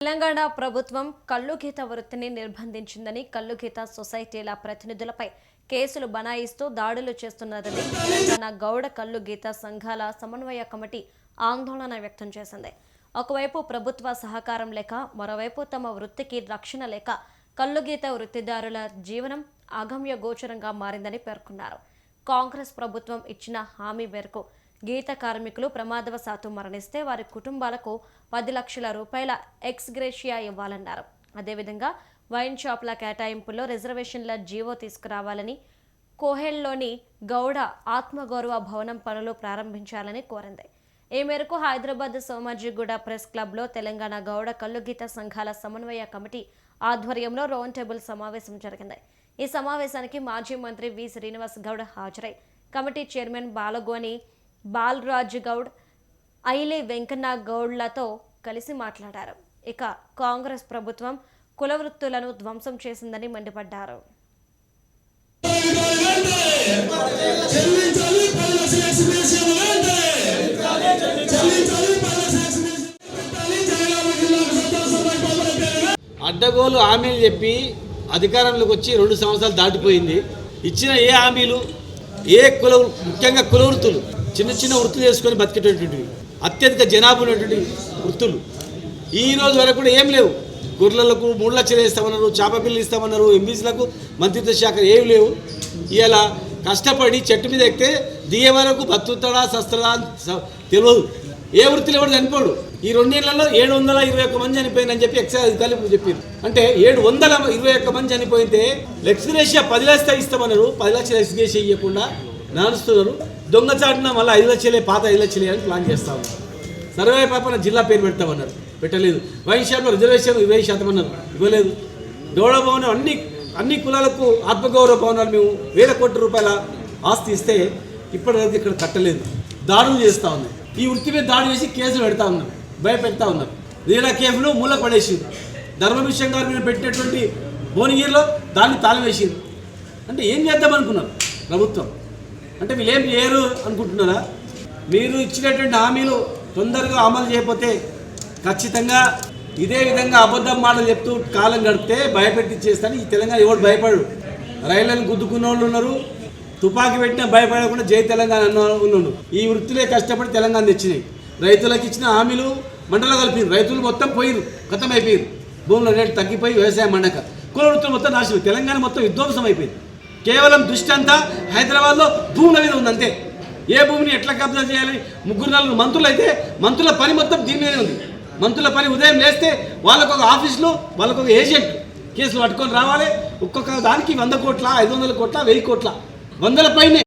తెలంగాణ ప్రభుత్వం కల్లుగీత వృత్తిని నిర్బంధించిందని కల్లుగీత సొసైటీల ప్రతినిధులపై కేసులు బనాయిస్తూ దాడులు చేస్తున్నదని తెలంగాణ గౌడ కల్లుగీత సంఘాల సమన్వయ కమిటీ ఆందోళన వ్యక్తం చేసింది. ఒకవైపు ప్రభుత్వ సహకారం లేక మరోవైపు తమ వృత్తికి రక్షణ లేక కల్లుగీత వృత్తిదారుల జీవనం అగమ్య గోచరంగా మారిందని పేర్కొన్నారు. కాంగ్రెస్ ప్రభుత్వం ఇచ్చిన హామీ మేరకు గీత కార్మికులు ప్రమాదవశాత్తు మరణిస్తే వారి కుటుంబాలకు పది లక్షల రూపాయల ఎక్స్ గ్రేషియా ఇవ్వాలన్నారు. అదేవిధంగా వైన్ షాప్ల కేటాయింపుల్లో రిజర్వేషన్ల జీవో తీసుకురావాలని కోహెల్లోని గౌడ ఆత్మగౌరవ భవనం పనులు ప్రారంభించాలని కోరింది. ఈ మేరకు హైదరాబాద్ సోమాజిగూడ ప్రెస్ క్లబ్లో తెలంగాణ గౌడ కల్లుగీత సంఘాల సమన్వయ కమిటీ ఆధ్వర్యంలో రౌండ్ టేబుల్ సమావేశం జరిగింది. ఈ సమావేశానికి మాజీ మంత్రి వి శ్రీనివాస్ గౌడ్ హాజరై కమిటీ చైర్మన్ బాలగోని బాలరాజ్ గౌడ్ ఐలే వెంకన్న గౌడ్లతో కలిసి మాట్లాడారు. ఇక కాంగ్రెస్ ప్రభుత్వం కులవృత్తులను ధ్వంసం చేసిందని మండిపడ్డారు. అడ్డగోలు హామీలు చెప్పి అధికారంలోకి వచ్చి రెండు సంవత్సరాలు దాటిపోయింది. ఇచ్చిన ఏ హామీలు? ఏ కుల ముఖ్యంగా కులవృత్తులు చిన్న చిన్న వృత్తులు చేసుకొని బతికేటటువంటివి అత్యధిక జనాభా ఉన్నటువంటి వృత్తులు. ఈ రోజు వరకు కూడా ఏం లేవు. గొర్రెలకు మూడు లక్షలు ఇస్తామన్నారు చేప పిల్లలు ఇస్తామన్నారు ఎంబీసీలకు మంత్రిత్వ శాఖ ఏమి లేవు. ఇలా కష్టపడి చెట్టు మీద ఎక్కితే దిగే వరకు బతుకుతాడా సస్తడా తెలియదు ఏ వృత్తిలో ఎవరు చనిపోడు. ఈ రెండేళ్ళలో ఏడు వందల ఇరవై ఒక్క మంది చనిపోయిందని చెప్పి ఎక్సైజ్ అధికారులు చెప్పారు అంటే ఏడు వందల ఇరవై ఒక్క మంది చనిపోయితే ఎక్స్గ్రేషియా పది లక్షలు ఇస్తామన్నారు. పది లక్షలు ఎక్స్గ్రేషియా ఇవ్వకుండా నడుస్తున్నారు దొంగచాటున మళ్ళీ ఐదు లక్షలే పాత ఐదు లక్షలే అని ప్లాన్ చేస్తా ఉన్నారు. సర్వే పాపన జిల్లా పేరు పెడతామన్నారు. పెట్టలేదు. వైన్ షాప్లో రిజర్వేషన్ ఇరవై శాతం అన్నారు. ఇవ్వలేదు. గౌరవ భవనం అన్ని అన్ని కులాలకు ఆత్మగౌరవ భవనాలు మేము వేల కోట్ల రూపాయల ఆస్తి ఇస్తే ఇప్పటివరకు ఇక్కడ కట్టలేదు. దాడులు చేస్తూ ఉన్నాయి ఈ వృత్తి మీద దాడి చేసి కేసులు పెడతా ఉన్నారు. భయపెడతా ఉన్నారు. రీలా కేఫ్లో మూల పడేసింది. ధర్మభిషం గారు మీరు పెట్టినటువంటి భువనగిరిలో దాన్ని తాళం వేసింది అంటే ఏం చేద్దాం అనుకున్నారు? ప్రభుత్వం. అంటే వీళ్ళు ఏం చేయరు అనుకుంటున్నారా? మీరు ఇచ్చినటువంటి హామీలు తొందరగా అమలు చేయకపోతే ఖచ్చితంగా ఇదే విధంగా అబద్ధం మాటలు చెప్తూ కాలం గడిపితే భయపెట్టి చేస్తాను ఈ తెలంగాణ ఎవడు భయపడు రైళ్ళను గుద్దుకున్న వాళ్ళు ఉన్నారు తుపాకీ పెట్టినా భయపడకుండా జై తెలంగాణ అన్న ఉన్నాడు ఈ వృత్తిలే కష్టపడి తెలంగాణ తెచ్చినాయి. రైతులకు ఇచ్చిన హామీలు మంటలో కలిపి రైతులు మొత్తం పోయిరు గతం అయిపోయారు భూముల రేటు తగ్గిపోయి వ్యవసాయం మండక. కుల వృత్తులు మొత్తం నాశనం. తెలంగాణ మొత్తం విధ్వంసం అయిపోయింది. కేవలం దృష్టి అంతా హైదరాబాద్లో భూముల మీద ఉందంతే. ఏ భూమిని ఎట్లా కబ్జా చేయాలి? ముగ్గురు నాలుగు మంత్రులు అయితే మంత్రుల పని మొత్తం దీని మీదనే ఉంది. మంత్రుల పని ఉదయం లేస్తే వాళ్ళకు ఒక ఆఫీస్లో వాళ్ళకు ఒక ఏజెంట్ కేసులు పట్టుకొని రావాలి. ఒక్కొక్క దానికి వంద కోట్ల ఐదు వందల కోట్ల వెయ్యి కోట్ల. వందల పైనే.